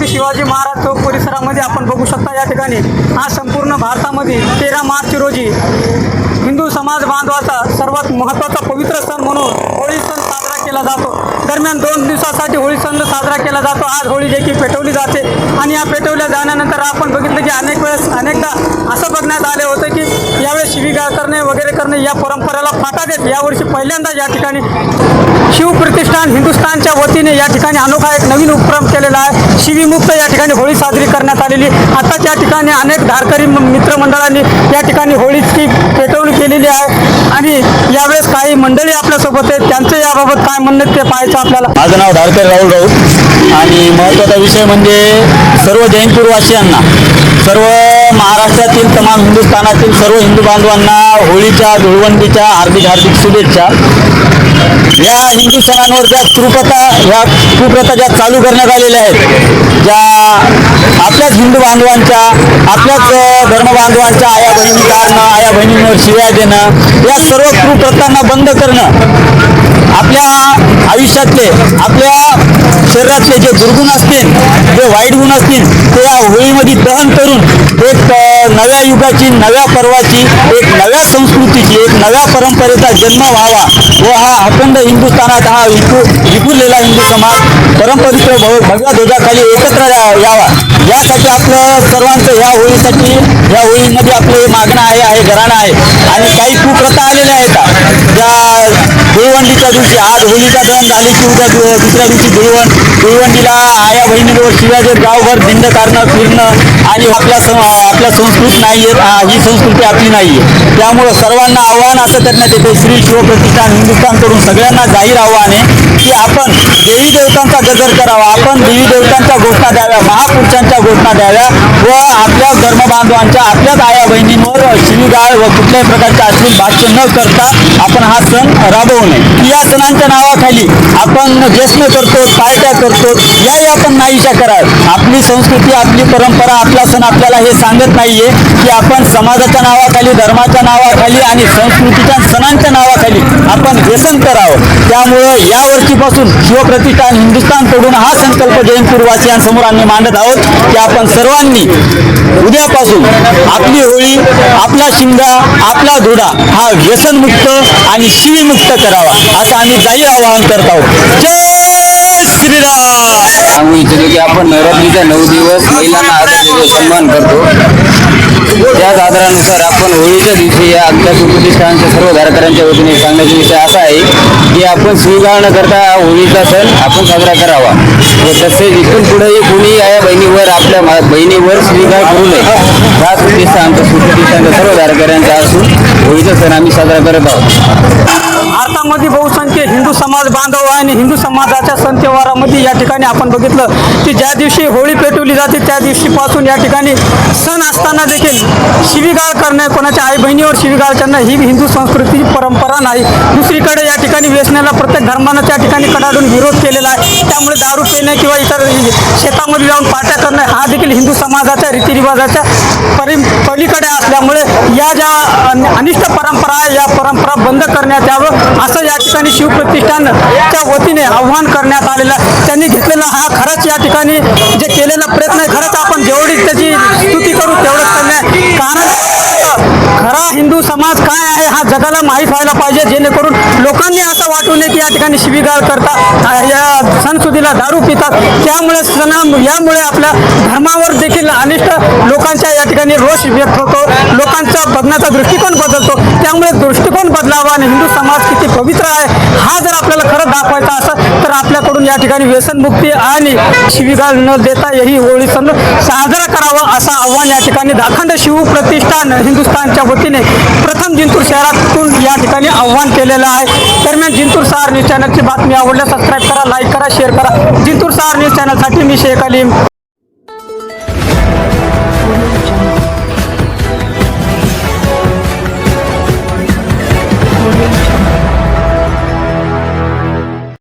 शिवाजी महाराज चौक परिसरामध्ये आपण बघू शकता या ठिकाणी आज संपूर्ण भारतामध्ये तेरा मार्च रोजी हिंदू समाज बांधवाचा सर्वात महत्त्वाचा पवित्र सण म्हणून होळी सण साजरा केला जातो. दरम्यान दोन दिवसासाठी होळी सण साजरा केला जातो. आज होळी देखील पेटवली जाते. आणि या पेटवल्या जाण्यानंतर आपण बघितलं की अनेक वेळेस अनेकदा असं बघण्यात आले होते की शिवीगाळ करणे वगैरे करणे या परंपरेला फाटा देत यावर्षी पहिल्यांदा या ठिकाणी शिवप्रतिष्ठान हिंदुस्थानच्या वतीने या ठिकाणी अनोखा एक नवीन उपक्रम केलेला आहे. शिवीमुक्त या ठिकाणी होळी साजरी करण्यात आलेली आताच या ठिकाणी अनेक धारकरी मित्रमंडळांनी या ठिकाणी होळीची पेटवणी केलेली आहे. आणि यावेळेस काही मंडळी आपल्यासोबत आहेत. त्यांचं याबाबत काय म्हणणं ते पाहायचं आपल्याला. माझं नाव धारकर राहुल राऊत. आणि महत्त्वाचा विषय म्हणजे सर्व जैनपूरवासियांना सर्व महाराष्ट्रातील तमाम हिंदुस्थानातील सर्व हिंदू बांधवांना होळीच्या धुळवंडीच्या हार्दिक हार्दिक शुभेच्छा. या हिंदू सणांवर ज्या कुप्रथा ह्या कुप्रथा ज्या चालू करण्यात आलेल्या आहेत ज्या आपल्याच हिंदू बांधवांच्या आपल्याच धर्मबांधवांच्या आया बहिणी काढणं आया बहिणींवर शिव्या देणं या सर्व कुप्रथांना बंद करणं आपल्या आयुष्यातले आपल्या शरीरातले जे दुर्गुण असतील जे वाईट गुण असतील ते या होळीमध्ये दहन करून एक नव्या युगाची नव्या पर्वाची एक नव्या संस्कृतीची एक नव्या परंपरेचा जन्म व्हावा व हा अखंड हिंदुस्थानात हा विपू विपुरलेला हिंदू समाज परंपरेच्या भव भगव्या ध्वजाखाली एकत्र यावा. यासाठी आपलं सर्वांचं ह्या होळीसाठी या होळीमध्ये आपले मागणं आहे आहे घराणं आहे. आणि काही कुप्रथा दुसऱ्या दिवशी आज होळीचा दहन झाली. की उद्या दुसऱ्या दिवशी धुळवंड धुळवंडीला आया बहिणींवर शिवाजी गावभर दिंड काढणं फिरणं आणि आपल्या आपल्या संस्कृत नाही ही संस्कृती आपली नाही आहे त्यामुळं सर्वांना आव्हान असं करण्यात येते. श्री शिवप्रतिष्ठान हिंदुस्थानकडून सगळ्यांना जाहीर आव्हान आहे की आपण देवी देवतांचा गजर करावा आपण देवी देवतांच्या घोषणा द्याव्या महापुरुषांच्या घोषणा द्याव्या व आपल्या धर्मबांधवांच्या आपल्याच आया बहिणींवर शिवीगाळ व कुठल्याही प्रकारचे अश्लील भाष्य न करता आपण हा सण राबवू नये. सणांच्या नावाखाली आपण व्यसन करतो पार्ट्या करतो. याही आपण नाहीशा करा आपली संस्कृती आपली परंपरा आपला सण आपल्याला हे सांगत नाहीये की आपण समाजाच्या नावाखाली धर्माच्या नावाखाली आणि संस्कृतीच्या सणांच्या नावाखाली आपण व्यसन करावं. त्यामुळं या वर्षीपासून शिवप्रतिष्ठान हिंदुस्थानकडून हा संकल्प जयंतपूरवासियांसमोर आम्ही मांडत आहोत की आपण सर्वांनी उद्यापासून आपली होळी आपला शिंगा आपला धुडा हा व्यसनमुक्त आणि शिवीमुक्त करावा. असं आम्ही जाहीर आवाहन करत आहोत. जय श्रीराम! सांगू इच्छितो की आपण नवरात्रीच्या नऊ दिवस महिलांना आदर सन्मान करतो त्याच आदरानुसार आपण होळीच्या दिवशी या आमच्या सुप्रतिष्ठानच्या सर्व धारकऱ्यांच्या वतीने सांगण्याचा विषय असा आहे की आपण स्वीकार न करता होळीचा सण आपण साजरा करावा. व तसेच इथून पुढेही कुणी या बहिणीवर आपल्या बहिणीवर स्वीकार करू नये. हा उद्देश आमच्या सुप्रतिष्ठानच्या सर्व धारकऱ्यांचा असून होळीचा सण आम्ही साजरा करत आहोत. भारतामध्ये बहुसंख्य हिंदू समाज बांधव आणि हिंदू समाजाच्या सण या ठिकाणी आपण बघितलं की ज्या दिवशी होळी पेटवली जाते त्या दिवशीपासून या ठिकाणी सण असताना देखील शिवीगाळ करणे कोणाच्या आई बहिणीवर शिवीगाळ करणं ही हिंदू संस्कृतीची परंपरा नाही. दुसरीकडे या ठिकाणी व्यसनाला प्रत्येक धर्मानं त्या ठिकाणी कडाडून विरोध केलेला आहे. त्यामुळे दारू पिणे किंवा इतर शेतामध्ये जाऊन पाट्या करणं हा देखील हिंदू समाजाच्या रीतिरिवाजाच्या परि पलीकडे असल्यामुळे या ज्या अनिष्ट परंपरा आहे या परंपरा बंद करण्यात यावं असं या ठिकाणी शिवप्रतिष्ठानच्या वतीने आव्हान करण्यात आलेलं आहे. त्यांनी घेतलेला हा खरंच या ठिकाणी जे केलेला प्रयत्न आहे खरंच आपण जेवढी त्याची स्तुती करू तेवढं खरा हिंदू समाज काय आहे हा जगाला माहीत व्हायला पाहिजे जेणेकरून लोकांनी असं वाटू नये की या ठिकाणी शिवीगाळ करतात या सणसुदीला दारू पितात. त्यामुळे सणा यामुळे आपल्या धर्मावर देखील अनिष्ट लोकांच्या या ठिकाणी रोष व्यक्त होतो लोकांचा बघण्याचा दृष्टिकोन बदलतो. त्यामुळे दृष्टिकोन बदलावा आणि हिंदू समाज किती पवित्र आहे हा जर आपल्याला खरं दाखवायचा असेल तर आपल्याकडून या ठिकाणी व्यसनमुक्ती आणि शिबिगाळ न देता ही होळी सण साजरा करावा असं आव्हान या ठिकाणी दाखंड शिव प्रतिष्ठान हिंदुस्थानच्या वतीने प्रथम जिंतूर शहरातून या ठिकाणी आव्हान केलेलं आहे. दरम्यान जिंतूर सहार न्यूज चॅनलची बातमी आवडल्या सबस्क्राईब करा लाईक करा शेअर करा. जिंतूर सहार न्यूज चॅनलसाठी मी शेख अलीम.